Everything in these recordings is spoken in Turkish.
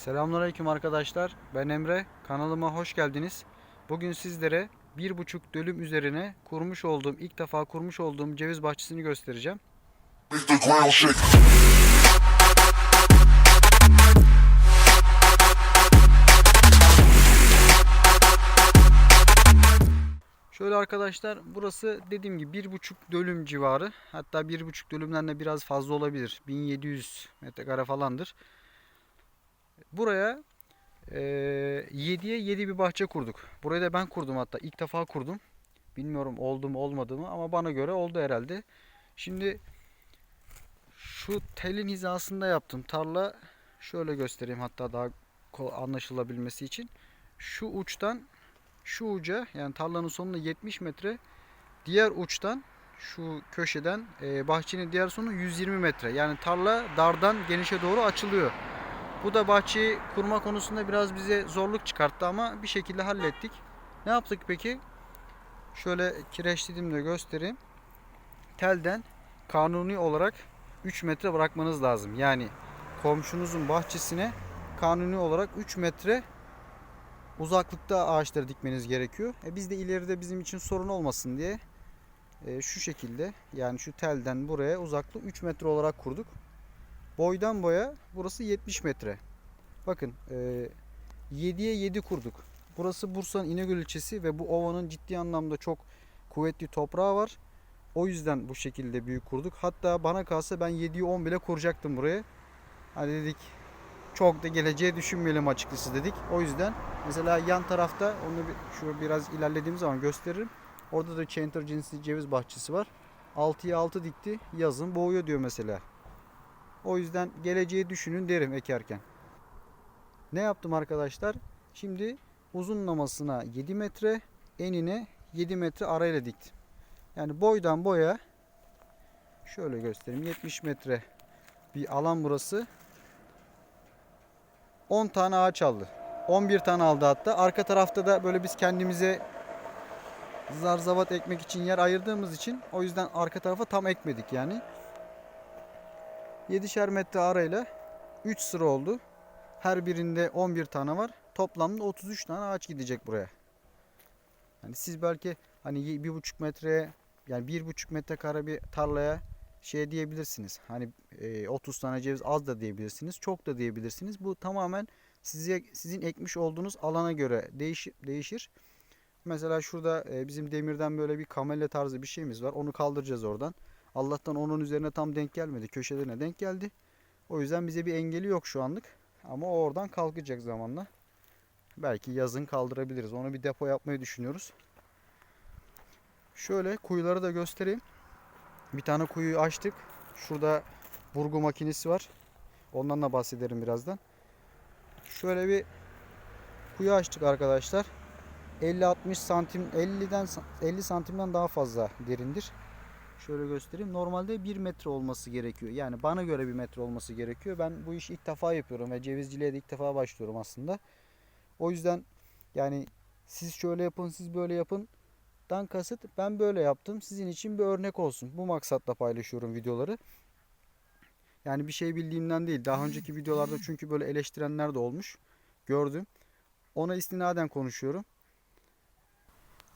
Selamünaleyküm arkadaşlar. Ben Emre. Kanalıma hoş geldiniz. Bugün sizlere bir buçuk dönüm üzerine kurmuş olduğum, ilk defa kurmuş olduğum ceviz bahçesini göstereceğim. Şöyle arkadaşlar burası dediğim gibi bir buçuk dönüm civarı. Hatta bir buçuk dönümden de biraz fazla olabilir. 1700 metrekare falandır. Buraya eee 7'ye 7 bir bahçe kurduk. Burayı da ben kurdum hatta. ilk defa kurdum. Bilmiyorum oldu mu olmadı mı ama bana göre oldu herhalde. Şimdi şu telin hizasında yaptım. Tarla şöyle göstereyim hatta daha anlaşılabilmesi için. Şu uçtan şu uca yani tarlanın sonuna 70 metre diğer uçtan şu köşeden e, bahçenin diğer sonu 120 metre. Yani tarla dardan genişe doğru açılıyor. Bu da bahçeyi kurma konusunda biraz bize zorluk çıkarttı ama bir şekilde hallettik. Ne yaptık peki? Şöyle kireçledim de göstereyim. Telden kanuni olarak 3 metre bırakmanız lazım. Yani komşunuzun bahçesine kanuni olarak 3 metre uzaklıkta ağaçları dikmeniz gerekiyor. E biz de ileride bizim için sorun olmasın diye e, şu şekilde yani şu telden buraya uzaklığı 3 metre olarak kurduk. Boydan boya burası 70 metre. Bakın e, 7'ye 7 kurduk. Burası Bursa'nın İnegöl ilçesi ve bu ovanın ciddi anlamda çok kuvvetli toprağı var. O yüzden bu şekilde büyük kurduk. Hatta bana kalsa ben 7'yi 10 bile kuracaktım buraya. Hani dedik çok da geleceği düşünmeyelim açıkçası dedik. O yüzden mesela yan tarafta onu bir, şu biraz ilerlediğim zaman gösteririm. Orada da Chanter cinsi ceviz bahçesi var. 6'ya 6 dikti. Yazın boğuyor diyor mesela. O yüzden geleceği düşünün derim ekerken. Ne yaptım arkadaşlar? Şimdi uzunlamasına 7 metre, enine 7 metre arayla diktim. Yani boydan boya şöyle göstereyim 70 metre bir alan burası. 10 tane ağaç aldı. 11 tane aldı hatta. Arka tarafta da böyle biz kendimize zarzavat ekmek için yer ayırdığımız için o yüzden arka tarafa tam ekmedik yani. 7'şer metre arayla 3 sıra oldu. Her birinde 11 tane var. Toplamda 33 tane ağaç gidecek buraya. Yani siz belki hani bir buçuk metreye yani bir buçuk metrekare bir tarlaya şey diyebilirsiniz. Hani e, 30 tane ceviz az da diyebilirsiniz, çok da diyebilirsiniz. Bu tamamen size sizin ekmiş olduğunuz alana göre değişir. değişir. Mesela şurada e, bizim demirden böyle bir kamelle tarzı bir şeyimiz var. Onu kaldıracağız oradan. Allah'tan onun üzerine tam denk gelmedi. Köşelerine denk geldi. O yüzden bize bir engeli yok şu anlık. Ama o oradan kalkacak zamanla. Belki yazın kaldırabiliriz. Onu bir depo yapmayı düşünüyoruz. Şöyle kuyuları da göstereyim. Bir tane kuyuyu açtık. Şurada burgu makinesi var. Ondan da bahsederim birazdan. Şöyle bir kuyu açtık arkadaşlar. 50-60 santim 50'den 50 santimden daha fazla derindir. Şöyle göstereyim. Normalde 1 metre olması gerekiyor. Yani bana göre 1 metre olması gerekiyor. Ben bu işi ilk defa yapıyorum ve cevizciliğe de ilk defa başlıyorum aslında. O yüzden yani siz şöyle yapın, siz böyle yapın dan kasıt ben böyle yaptım. Sizin için bir örnek olsun. Bu maksatla paylaşıyorum videoları. Yani bir şey bildiğimden değil. Daha önceki videolarda çünkü böyle eleştirenler de olmuş. Gördüm. Ona istinaden konuşuyorum.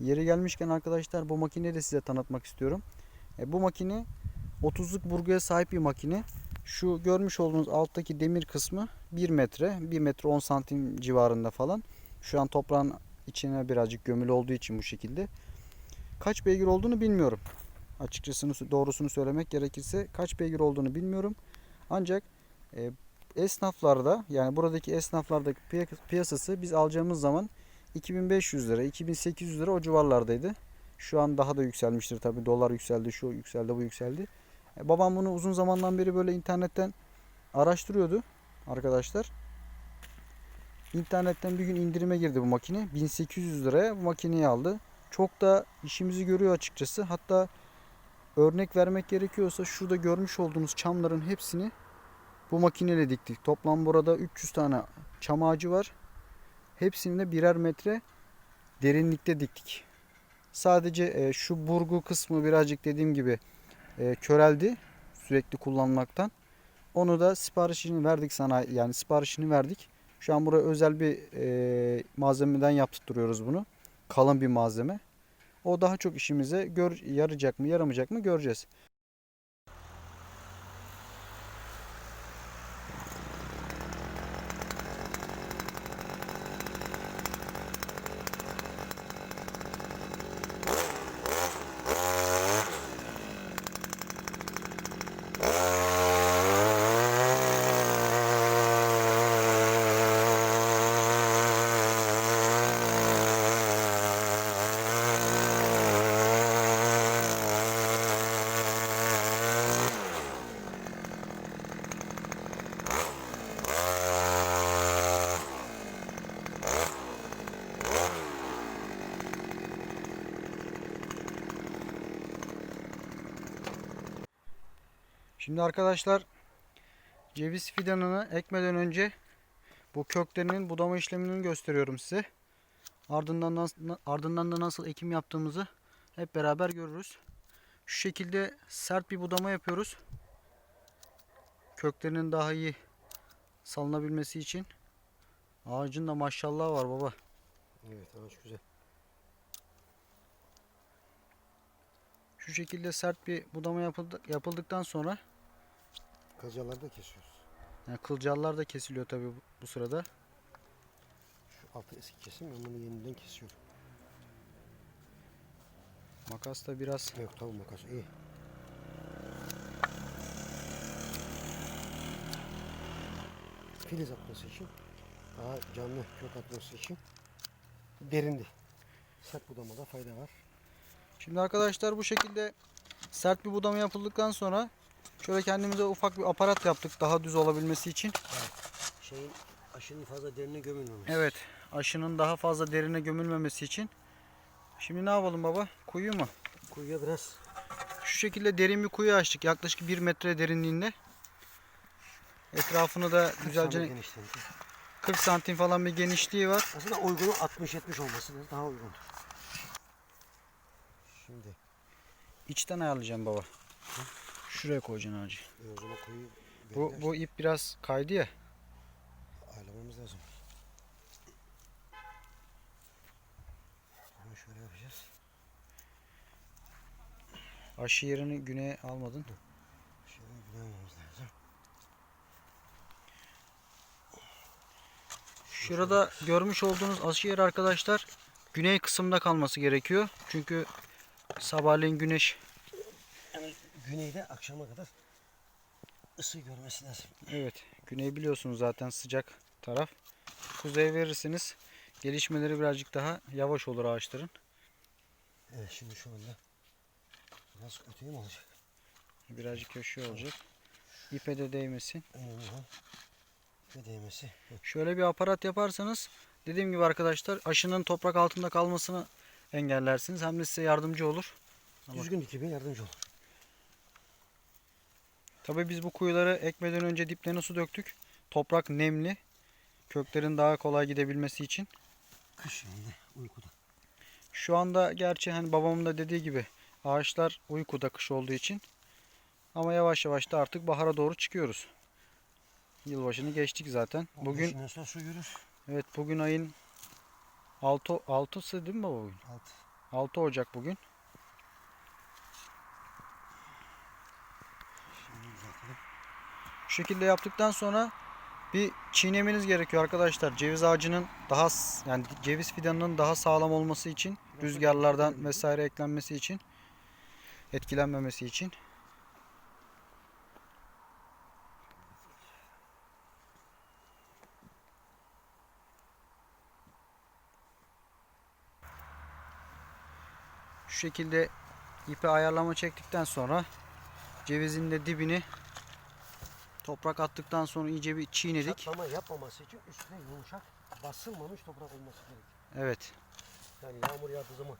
Yeri gelmişken arkadaşlar bu makineyi de size tanıtmak istiyorum. E, bu makine 30'luk burguya sahip bir makine. Şu görmüş olduğunuz alttaki demir kısmı 1 metre, 1 metre 10 santim civarında falan. Şu an toprağın içine birazcık gömülü olduğu için bu şekilde. Kaç beygir olduğunu bilmiyorum. Açıkçası doğrusunu söylemek gerekirse kaç beygir olduğunu bilmiyorum. Ancak e, esnaflarda yani buradaki esnaflardaki piya- piyasası biz alacağımız zaman 2500 lira, 2800 lira o civarlardaydı. Şu an daha da yükselmiştir tabi. Dolar yükseldi, şu yükseldi, bu yükseldi. E, babam bunu uzun zamandan beri böyle internetten araştırıyordu arkadaşlar. İnternetten bir gün indirime girdi bu makine. 1800 liraya bu makineyi aldı. Çok da işimizi görüyor açıkçası. Hatta örnek vermek gerekiyorsa şurada görmüş olduğunuz çamların hepsini bu makineyle diktik. Toplam burada 300 tane çam ağacı var. Hepsini de birer metre derinlikte diktik. Sadece e, şu burgu kısmı birazcık dediğim gibi e, köreldi sürekli kullanmaktan. Onu da siparişini verdik sana yani siparişini verdik. Şu an buraya özel bir e, malzemeden yaptırıyoruz bunu. Kalın bir malzeme. O daha çok işimize gör, yarayacak mı yaramayacak mı göreceğiz. Şimdi arkadaşlar ceviz fidanını ekmeden önce bu köklerinin budama işlemini gösteriyorum size. Ardından nasıl, ardından da nasıl ekim yaptığımızı hep beraber görürüz. Şu şekilde sert bir budama yapıyoruz. Köklerinin daha iyi salınabilmesi için. Ağacın da maşallah var baba. Evet ağaç güzel. Şu şekilde sert bir budama yapıldı, yapıldıktan sonra Kacaları da kesiyoruz. yani kılcallar da kesiliyor tabi bu, bu sırada. Şu altı eski kesim ben bunu yeniden kesiyorum. Makas da biraz Yok tamam makas iyi. Filiz atması için daha canlı kök atması için derindi. Sert budamada fayda var. Şimdi arkadaşlar bu şekilde sert bir budama yapıldıktan sonra şöyle kendimize ufak bir aparat yaptık daha düz olabilmesi için. Şeyin aşının fazla derine gömülmemesi. Evet aşının daha fazla derine gömülmemesi için. Şimdi ne yapalım baba? Kuyu mu? Kuyuya biraz Şu şekilde derin bir kuyu açtık. Yaklaşık 1 metre derinliğinde. Etrafını da güzelce güzelce genişlendi. 40 santim falan bir genişliği var. Aslında uygunu 60-70 olması daha uygundur. Şimdi İçten ayarlayacağım baba. Şuraya koyacaksın ağacı. e, o zaman kuyu Bu, bu ip biraz kaydı ya. ayarlamamız lazım. Bunu şöyle yapacağız. Aşı yerini güneye almadın. Şöyle bilememiz lazım. Şurada görmüş olduğunuz aşı yeri arkadaşlar güney kısımda kalması gerekiyor. Çünkü sabahleyin güneş güneyde akşama kadar ısı görmesi lazım. evet güney biliyorsunuz zaten sıcak taraf. Kuzey verirsiniz gelişmeleri birazcık daha yavaş olur ağaçların. Evet şimdi şu anda biraz öteye mi olacak? Birazcık köşe olacak. İpe de değmesin. Olan ve değmesi. Şöyle bir aparat yaparsanız dediğim gibi arkadaşlar aşının toprak altında kalmasını engellersiniz. Hem de size yardımcı olur. Düzgün dikime yardımcı olur. Tabii biz bu kuyuları ekmeden önce diplerine su döktük. Toprak nemli. Köklerin daha kolay gidebilmesi için. Kış yani uykuda. Şu anda gerçi hani babamın da dediği gibi ağaçlar uykuda kış olduğu için. Ama yavaş yavaş da artık bahara doğru çıkıyoruz. Yılbaşını geçtik zaten. Bugün sonra su yürür. evet bugün ayın 6 6'sı değil mi baba bugün? Alt. 6 Ocak bugün. Şimdi düzeltelim. Şu şekilde yaptıktan sonra bir çiğnemeniz gerekiyor arkadaşlar. Ceviz ağacının daha yani ceviz fidanının daha sağlam olması için, rüzgarlardan vesaire eklenmesi için, etkilenmemesi için. Şu şekilde ipi ayarlama çektikten sonra cevizin de dibini toprak attıktan sonra iyice bir çiğnedik. Çatlama yapmaması için üstüne yumuşak basılmamış toprak olması gerekiyor. Evet. Yani yağmur yağdığı zaman,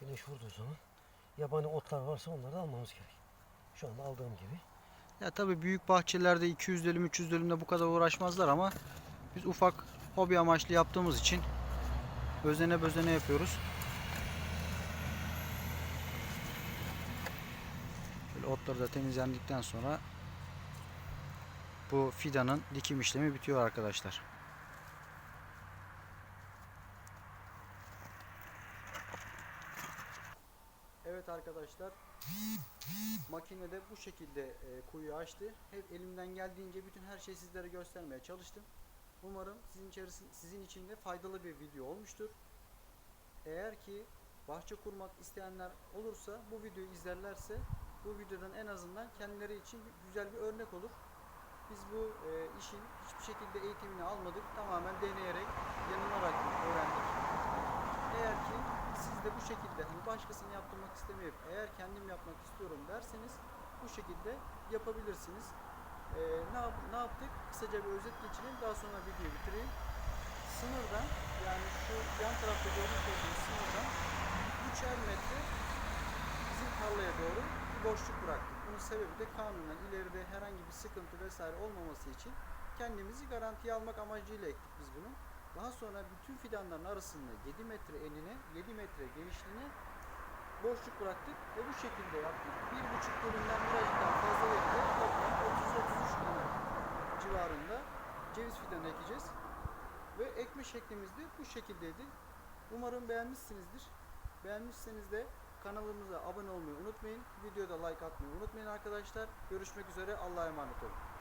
güneş vurduğu zaman yabani otlar varsa onları da almamız gerek. Şu anda aldığım gibi. Ya tabii büyük bahçelerde 200 dönüm 300 dönümde bu kadar uğraşmazlar ama biz ufak hobi amaçlı yaptığımız için özene bözene yapıyoruz. Şöyle otları da temizlendikten sonra bu fidanın dikim işlemi bitiyor arkadaşlar. Evet arkadaşlar makinede bu şekilde e, kuyu açtı. Hep elimden geldiğince bütün her şeyi sizlere göstermeye çalıştım. Umarım sizin sizin için de faydalı bir video olmuştur. Eğer ki bahçe kurmak isteyenler olursa bu videoyu izlerlerse bu videodan en azından kendileri için güzel bir örnek olur. Biz bu e, işin hiçbir şekilde eğitimini almadık. Tamamen deneyerek, yanılarak öğrendik. Eğer ki siz de bu şekilde hani başkasını yaptırmak istemeyip eğer kendim yapmak istiyorum derseniz bu şekilde yapabilirsiniz. Ee, ne, yap- ne yaptık? Kısaca bir özet geçireyim. Daha sonra videoyu bitireyim. Sınırdan yani şu yan tarafta görmüş olduğunuz sınırdan 3'er metre bizim tarlaya doğru boşluk bıraktık. Bunun sebebi de kanunen ileride herhangi bir sıkıntı vesaire olmaması için kendimizi garantiye almak amacıyla ektik biz bunu. Daha sonra bütün fidanların arasında 7 metre enine, 7 metre genişliğine boşluk bıraktık ve bu şekilde yaptık. Bir buçuk dönümden birazcık fazla veride toplam 30-33 tane civarında ceviz fidanı ekeceğiz. Ve ekme şeklimiz de bu şekildeydi. Umarım beğenmişsinizdir. Beğenmişseniz de kanalımıza abone olmayı unutmayın. Videoda like atmayı unutmayın arkadaşlar. Görüşmek üzere. Allah'a emanet olun.